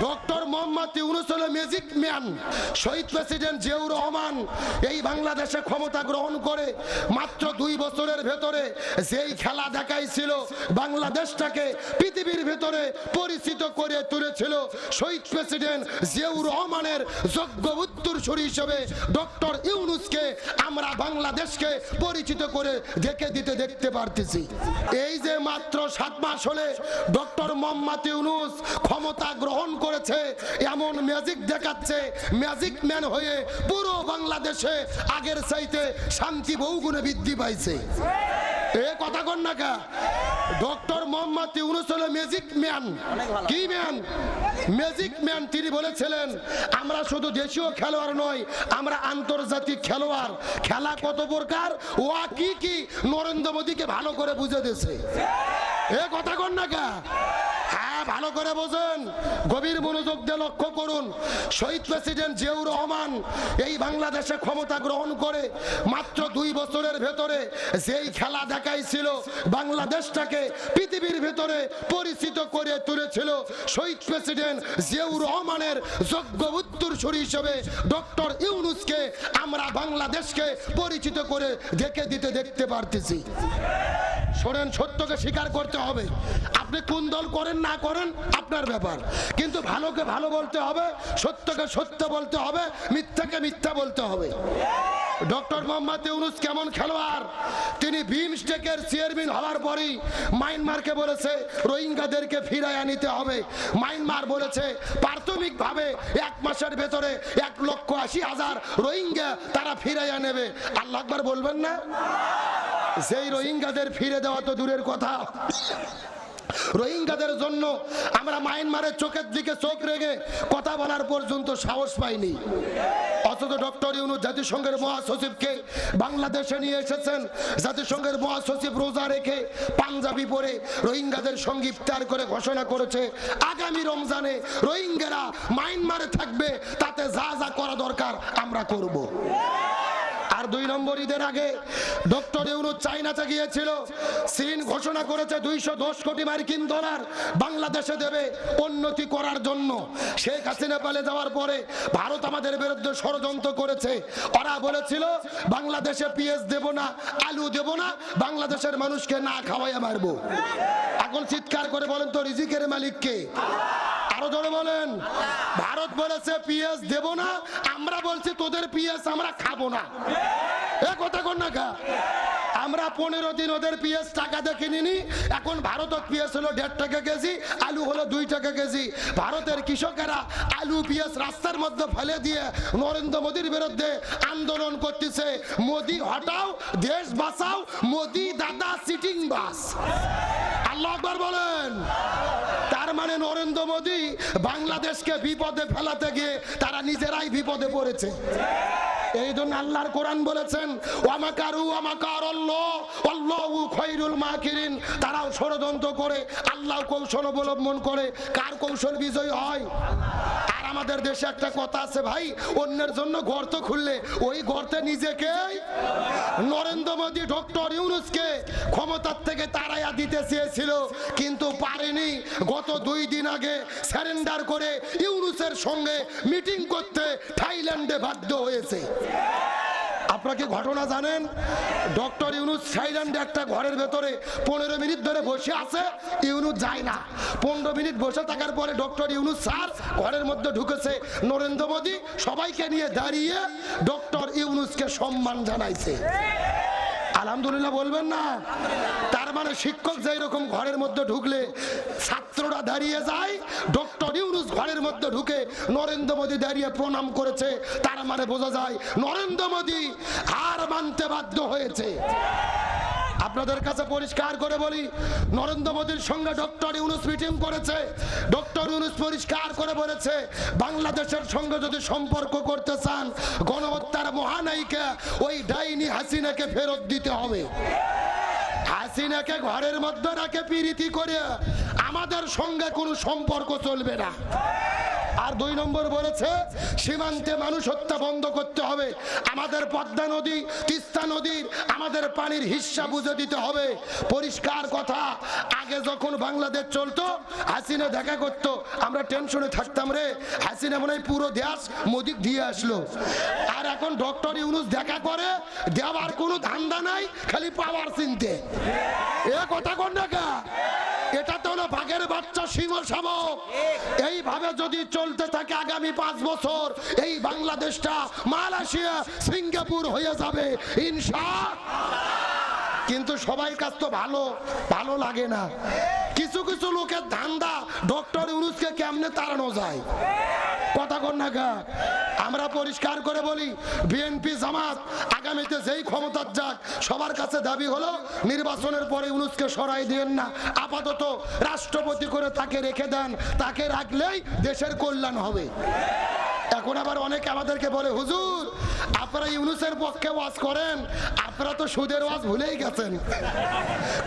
Doctor Mohammad Yunus হলো magic man শহীদ president Ziaur Rahman. এই বাংলাদেশে ক্ষমতা গ্রহণ করে মাত্র দুই বছরের ভেতরে যেই খেলা দেখাইছিল, বাংলাদেশটাকে পৃথিবীর ভেতরে পরিচিত করে তুলেছিল শহীদ প্রেসিডেন্ট জিয়াউর রহমানের যোগ্য উত্তরসূরি হিসেবে ডক্টর ইউনুসকে আমরা বাংলাদেশকে পরিচিত করে দেখে দিতে দেখতে পারতেছি। এই যে মাত্র সাত মাস হলে ডক্টর মোহাম্মদ ইউনুস ক্ষমতা গ্রহণ করেছে এমন ম্যাজিক দেখাচ্ছে ম্যাজিক ম্যান হয়ে পুরো বাংলাদেশে আগের চাইতে শান্তি বহুগুণে বৃদ্ধি পাইছে। এ কথা কন না কা? ডক্টর মোহাম্মদ ইউনুস হলো ম্যাজিক ম্যান কি ম্যান ম্যাজিক ম্যান তিনি বলেছিলেন আমরা শুধু দেশীয় খেলোয়াড় নয় আমরা আন্তর্জাতিক খেলোয়াড়। খেলা কত প্রকার ওয়া কি কি নরেন্দ্র মোদীকে ভালো করে বুঝে দিয়েছে। এ কথা কন না কা? হ্যাঁ ভালো করে বোঝেন। গভীর মনোযোগ দিয়ে লক্ষ্য করুন। শহীদ প্রেসিডেন্ট জিয়াউর রহমান এই বাংলাদেশে ক্ষমতা গ্রহণ করে মাত্র দুই বছরের ভেতরে যেই খেলা দেখাইছিল, বাংলাদেশটাকে পৃথিবীর ভেতরে পরিচিত করে তুলেছিল শহীদ প্রেসিডেন্ট জিয়াউর রহমানের যোগ্য উত্তরসূরি হিসেবে ডক্টর ইউনুসকে আমরা বাংলাদেশকে পরিচিত করে দেখে দিতে দেখতে পারতেছি। শোনেন, সত্যকে স্বীকার করতে হবে। আপনি কোন দল করেন, না করেন, আপনার ব্যাপার। কিন্তু ভালোকে ভালো বলতে হবে, সত্যকে সত্য বলতে হবে, মিথ্যাকে মিথ্যা বলতে হবে। ডক্টর মোহাম্মদ ইউনুস কেমন খেলোয়াড়? তিনি বিমস্টেকের চেয়ারম্যান হওয়ার পরেই মায়ানমারকে বলেছে, রোহিঙ্গাদেরকে ফিরায় আনিতে হবে। মায়ানমার বলেছে, প্রাথমিকভাবে এক মাসের ভেতরে এক লক্ষ আশি হাজার রোহিঙ্গা তারা ফিরাইয়া নেবে। আল্লাহ আকবার বলবেন না? সেই রোহিঙ্গাদের ফিরে দেওয়া তো দূরের কথা। রোহিঙ্গাদের জন্য আমরা মায়ানমারের চোখের দিকে চোখ রেখে কথা বলার পর্যন্ত সাহস পাইনি। অথচ ডক্টর ইউনু জাতিসংঘের মহাসচিবকে বাংলাদেশে নিয়ে এসেছেন। জাতিসংঘের মহাসচিব রোজা রেখে পাঞ্জাবি পরে রোহিঙ্গাদের সঙ্গে ইফতার করে ঘোষণা করেছে। আগামী রমজানে রোহিঙ্গারা মায়ানমারে থাকবে, তাতে যা যা করা দরকার আমরা করব। আর দুই নম্বর ঈদের আগে ডক্টর ইউনুস চাইনাতে গিয়েছিল। চীন ঘোষণা করেছে দুইশো দশ কোটি মার্কিন ডলার বাংলাদেশে দেবে উন্নতি করার জন্য। শেখ হাসিনা পালে যাওয়ার পরে ভারত আমাদের বিরুদ্ধে ষড়যন্ত্র করেছে। ওরা বলেছিল, বাংলাদেশে পিএস দেব না, আলু দেব না, বাংলাদেশের মানুষকে না খাওয়াইয়া মারবো। এখন চিৎকার করে বলেন তো, রিজিকের মালিককে। আরও জোরে বলেন। ভারত বলেছে পিএস দেব না আমরা বলছি তোদের পিএস আমরা খাব না। এ কথা কর না খা আমরা পনেরো দিন ওদের পিএস টাকা দেখে নিনি এখন ভারতের পিএস হলো দেড় টাকা কেজি আলু হলো দুই টাকা কেজি। ভারতের কৃষকেরা আলু পিএস রাস্তার মধ্যে ফেলে দিয়ে নরেন্দ্র মোদীর বিরুদ্ধে আন্দোলন করতেছে। মোদি হটাও দেশ বাঁচাও মোদি দাদা সিটিং বাস। আল্লাহ আকবার বলেন। মানে নরেন্দ্র মোদী বাংলাদেশকে বিপদে ফেলাতে গিয়ে তারা নিজেরাই বিপদে পড়েছে। এই জন্য আল্লাহর কোরআন বলেছেন, ওয়ামাকারু ওয়ামাকার আল্লাহু খৈরুল মাকিরিন। তারাও ষড়যন্ত্র করে আল্লাহ কৌশল অবলম্বন করে। কার কৌশল বিজয় হয়? আমাদের দেশে একটা কথা আছে ভাই, অন্যের জন্য গর্ত খুললে, ওই গর্তে নিজেকে নরেন্দ্র মোদী, ডক্টর ইউনুসকে ক্ষমতার থেকে তাড়াইয়া দিতে চেয়েছিল, কিন্তু পারেনি। গত দুই দিন আগে স্যারেন্ডার করে ইউনুসের সঙ্গে মিটিং করতে থাইল্যান্ডে বাধ্য হয়েছে। আপনাকে ঘটনা জানেন? ডক্টর ইউনুস থাইল্যান্ডে একটা ঘরের ভেতরে পনেরো মিনিট ধরে বসে আছে, ইউনুস যায় না। পনেরো মিনিট বসে থাকার পরে ডক্টর ইউনুস স্যার ঘরের মধ্যে ঢুকেছে। নরেন্দ্র মোদী সবাইকে নিয়ে দাঁড়িয়ে ডক্টর ইউনুসকে সম্মান জানাইছে। আলহামদুলিল্লাহ বলবেন না? তার মানে শিক্ষক যেই রকম ঘরের মধ্যে ঢুকলে ছাত্ররা দাঁড়িয়ে যায়, ডক্টর ইউনুস ঘরের মধ্যে ঢুকে নরেন্দ্র মোদী দাঁড়িয়ে প্রণাম করেছে, তার মানে বোঝা যায় নরেন্দ্র মোদী হার মানতে বাধ্য হয়েছে। আপনাদের কাছে পরিষ্কার করে বলি, নরেন্দ্র মোদীর সঙ্গে ডক্টর ইউনুস মিটিং করেছে। ডক্টর ইউনুস পরিষ্কার করে বলেছে, বাংলাদেশের সঙ্গে যদি সম্পর্ক করতে চান, গণহত্যার মহানায়িকা ওই ডাইনি হাসিনাকে ফেরত দিতে হবে। হাসিনাকে ঘরের মধ্যে রাখে পিরিতি করে আমাদের সঙ্গে কোনো সম্পর্ক চলবে না। আর দুই নম্বর বলেছে, সীমান্তে মানুষ হত্যা বন্ধ করতে হবে। আমাদের পদ্মা নদী, তিস্তা নদীর আমাদের পানির হিস্সা বুঝে দিতে হবে। পরিষ্কার কথা, আগে যখন বাংলাদেশ চলতো, হাসিনা দেখা করতো, আমরা টেনশনে থাকতাম রে। হাসিনা মনে পুরো দেশ মোদিক দিয়ে আসলো। আর এখন ডক্টর ইউনুস দেখা করে, দেওয়ার কোনো ধান্দা নাই, খালি পাওয়ার চিনতে। এ কথা কোন দেখা এটা হলো বাঘের বাচ্চা সিংহ শাবক। এইভাবে যদি চলতে থাকে আগামী পাঁচ বছর, এই বাংলাদেশটা মালয়েশিয়া, সিঙ্গাপুর হয়ে যাবে, ইনশা। কিন্তু সবাই কাছ তো ভালো ভালো লাগে না। কিছু কিছু লোকের ধান্দা ডক্টর ইউনুসকে কেমনে তাড়ানো যায়? কথা কন না গা। আমরা পরিষ্কার করে বলি, বিএনপি জামাত আগামীতে যেই ক্ষমতার যাক, সবার কাছে দাবি হলো নির্বাচনের পরে ইউনুসকে সরাই দিয়েন না। আপাতত রাষ্ট্রপতি করে তাকে রেখে দেন, তাকে রাখলেই দেশের কল্যাণ হবে। এখন আবার অনেকে আমাদেরকে বলে, হুজুর আপনারা ইউনুসের পক্ষে ওয়াজ করেন, আপনারা তো সুদের ওয়াজ ভুলেই গেছেন।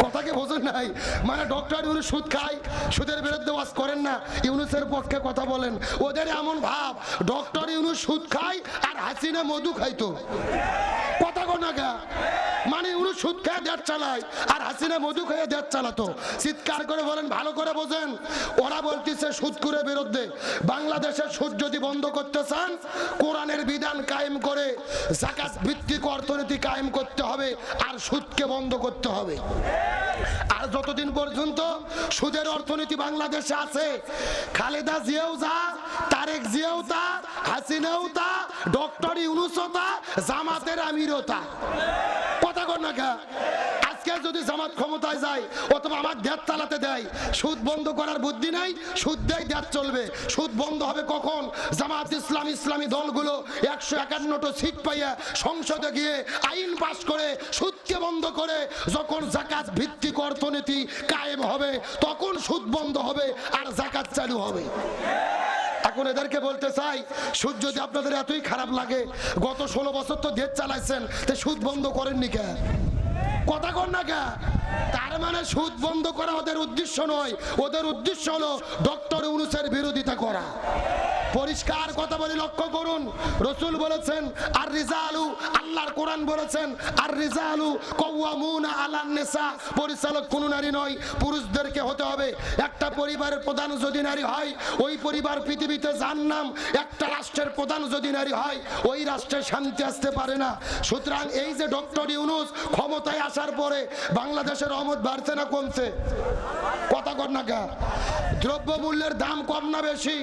কথাকে বোঝেন নাই? মানে ডক্টর ইউনুস সুদ খায়, সুদের বিরুদ্ধে ওয়াজ করেন না, ইউনুসের পক্ষে কথা বলেন। ওদের এমন ভাব, ডক্টর ইউনুস সুদ খায় আর হাসিনা মধু খাইতো কথা কোনাগা মানে উনি সুদ খেয়ে দেড় চালায়। আর হাসিনা মধু খেয়ে দেড় চালাতো। চিৎকার করে বলেন, ভালো করে বোঝেন। ওরা বলতেছে সুদকুরের বিরুদ্ধে। বাংলাদেশের সুদ যদি বন্ধ করতে চান, কোরআনের বিধান কায়েম করে জাকাত ভিত্তিক অর্থনীতি কায়েম করতে হবে, আর সুদকে বন্ধ করতে হবে। আর যতদিন পর্যন্ত সুদের অর্থনীতি বাংলাদেশে আছে, খালেদা জিয়াও যা, তারেক জিয়াও তা, হাসিনাও তা, ডক্টর ইউনুসও তা, জামাতের আমিরও তা। কথা কর না যদি জামাত ক্ষমতায় যায় অথবা আমার দেশ চালাতে দেয়, সুদ বন্ধ করার বুদ্ধি নাই, সুদ দেয় দেশ চলবে। সুদ বন্ধ হবে কখন? জামাত ইসলাম, ইসলামী দলগুলো একশো একান্নটা সিট পাইয়া সংসদে গিয়ে আইন পাশ করে সুদকে বন্ধ করে, যখন জাকাত ভিত্তিক অর্থনীতি কায়েম হবে, তখন সুদ বন্ধ হবে আর জাকাত চালু হবে। এখন এদেরকে বলতে চাই, সুদ যদি আপনাদের এতই খারাপ লাগে, গত ষোলো বছর তো দেশ চালাইছেন, তো সুদ বন্ধ করেননি কে কথা কর না কে? তার মানে সুদ বন্ধ করা ওদের উদ্দেশ্য নয়। ওদের উদ্দেশ্য হলো ডক্টর ইউনুসের বিরোধিতা করা। পরিষ্কার কথা বলে, লক্ষ্য করুন। রসুল বলেছেন, আর রিজালু, আল্লাহর কোরআন বলেছেন, আর রিজালু কওয়ামুনা আলান নেসা। পরিচালক কোন নারী নয়, পুরুষদেরকে হতে হবে। একটা পরিবারের প্রধান যদি নারী হয়, ওই পরিবার পৃথিবীতে যার নাম একটা রাষ্ট্রের প্রধান যদি নারী হয়, ওই রাষ্ট্রে শান্তি আসতে পারে না। সুতরাং এই যে ডক্টর ইউনুস ক্ষমতায় আসার পরে বাংলাদেশের রহমত বাড়ছে না কমছে? কথা কর না কা দ্রব্য মূল্যের দাম কম না বেশি।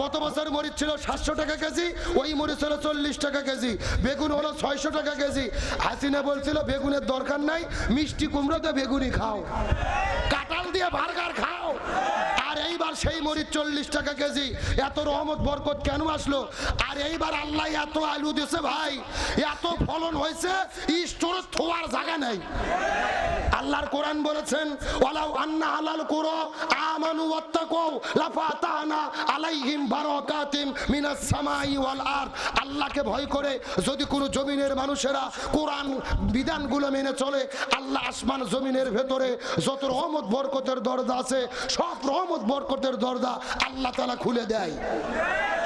গত বছর মরিচ ছিল সাতশো টাকা কেজি, ওই মরিচ হলো চল্লিশ টাকা কেজি, বেগুন হলো ছয়শো টাকা কেজি। হাসিনা বলছিল, বেগুনের দরকার নাই, মিষ্টি কুমড়োতে বেগুনি খাও। কাঁঠাল দিয়ে বার্গার খাও। সেই মরিচ চল্লিশ টাকা কেজি। এত রহমত, বরকত কেন আসলো? আর এইবার আল্লাহ এত আলু দিছে ভাই, এত ফলন হয়েছে, স্টোরে থোয়ার জায়গা নেই। আল্লাহর কোরআন বলেছেন, ওয়ালাউ আন্না আলাল কুরো আমানু ওয়াত্তাকু লাফাতানা আলাইহিম বারাকাতিম মিনাস সামাই ওয়াল আরদ। আল্লাহকে ভয় করে যদি কোনো জমিনের মানুষেরা কোরআন বিধানগুলো মেনে চলে, আল্লাহ আসমান জমিনের ভেতরে যত রহমত, বরকতের দরজা আছে, সব রহমত, বরকতের দরজা আল্লাহ তাআলা খুলে দেয়।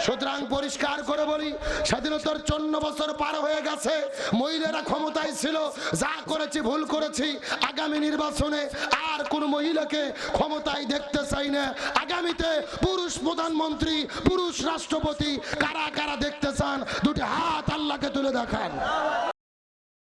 সুতরাং পরিষ্কার করে বলি, স্বাধীনতার চন্ন বছর পার হয়ে গেছে, মহিলারা ক্ষমতায় ছিল, যা করেছি, ভুল করেছি, আগামী নির্বাচনে আর কোন মহিলাকে ক্ষমতায় দেখতে চাই না। আগামীতে পুরুষ প্রধানমন্ত্রী, পুরুষ রাষ্ট্রপতি কারা কারা দেখতে চান, দুটি হাত আল্লাহকে তুলে দেখান।